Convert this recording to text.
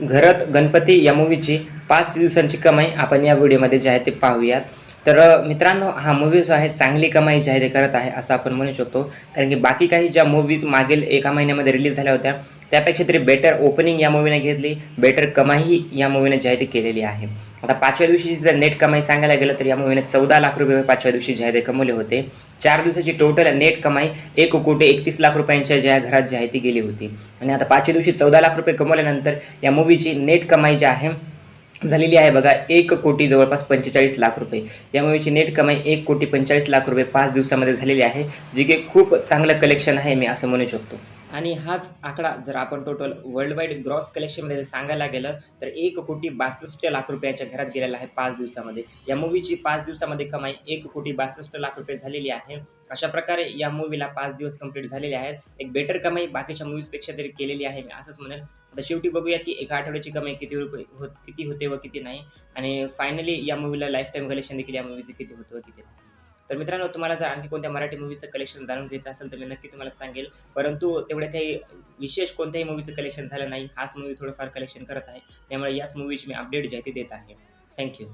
घरात गणपती या मूवीची पाच दिवसांची कमाई आपण या व्हिडिओमध्ये जे आहे ते पाहूयात. तर मित्रांनो हा मूवी जो आहे चांगली कमाई जी आहे ते करत आहे असं आपण म्हणू शकतो. कारण की बाकी काही ज्या मूवीज मागील एका महिन्यामध्ये रिलीज झाल्या होत्या त्यापेक्षा तरी बेटर ओपनिंग या मूवीने घेतली बेटर कमाई या मूवीने जी आहे ती केलेली आहे. आता पाचव्या दिवशी जर नेट कमाई सांगायला गेलं तर या मुव्हीने चौदा लाख रुपये पाचव्या दिवशी जे आहे ते कमवले होते. चार दिवसाची टोटल नेट कमाई एक कोटी एकतीस लाख रुपयांच्या ज्या घरात जी आहे ती गेली होती. आणि आता पाचव्या दिवशी चौदा लाख रुपये कमवल्यानंतर या मूवीची नेट कमाई जी आहे झालेली आहे बघा एक कोटी जवळपास पंचेचाळीस लाख रुपये. या मूवीची नेट कमाई एक कोटी पंचेचाळीस लाख रुपये पाच दिवसामध्ये झालेली आहे जी की खूप चांगलं कलेक्शन आहे मी असं म्हणू शकतो. आणि हाच आकडा जर आपण टोटल वर्ल्ड वाईड ग्रॉस कलेक्शनमध्ये जर सांगायला गेलं तर एक कोटी बासष्ट लाख रुपयाच्या घरात गेलेला आहे पाच दिवसामध्ये. या मूवीची पाच दिवसामध्ये कमाई एक कोटी बासष्ट लाख रुपये झालेली आहे. अशा प्रकारे या मूवीला पाच दिवस कंप्लीट झालेले आहेत. एक बेटर कमाई बाकीच्या मूवीजपेक्षा तरी केलेली आहे मी असंच म्हणेल आता शेवटी बघूया की एका आठवड्याची कमाई किती रुपये होत किती होते व किती नाही. आणि फायनली या मूवीला लाईफ टाईम कलेक्शन देखील या मूवीचे किती होतं व किती नाही. तर मित्रांनो तुम्हाला जर आणखी कोणत्या मराठी मूवीचं कलेक्शन जाणून घ्यायचं असेल तर मी नक्की तुम्हाला सांगेल. परंतु तेवढ्या काही विशेष कोणत्याही मूवीचं कलेक्शन झालं नाही. हाच मूवी थोडंफार कलेक्शन करत आहे. त्यामुळे याच मूवीची मी अपडेट जी आहे देत आहे. थँक्यू